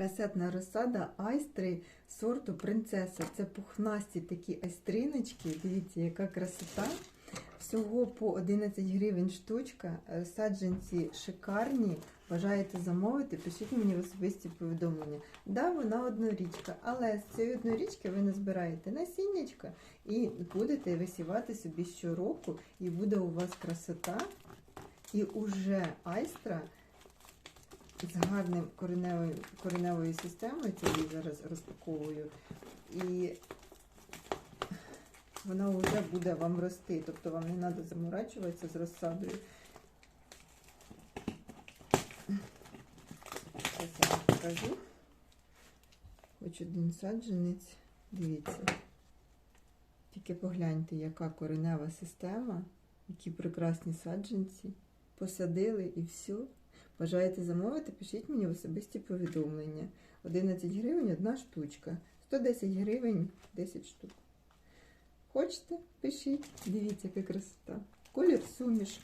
Касетна розсада айстри сорту принцеса. Це пухнасті такі айстриночки. Дивіться, яка красота. Всього по 11 гривень штучка. Е, Саджанці шикарні. Бажаєте замовити, пишіть мені в особисті повідомлення. Да, вона однорічка, але з цієї однорічки ви назбираєте насіннячка і будете висівати собі щороку, і буде у вас красота. І уже айстра з гарним кореневою, кореневою системою, це я зараз розпаковую, і вона вже буде вам рости, тобто вам не треба заморачуватися з розсадою. Зараз я вам покажу. Хоч один саджанець. Дивіться. Тільки погляньте, яка коренева система, які прекрасні саджанці. Посадили і все. Бажаєте замовити, пишіть мені в особисті повідомлення. 11 гривень одна штучка. 110 гривень 10 штук. Хочете? Пишіть. Дивіться, яка красота. Колір суміш.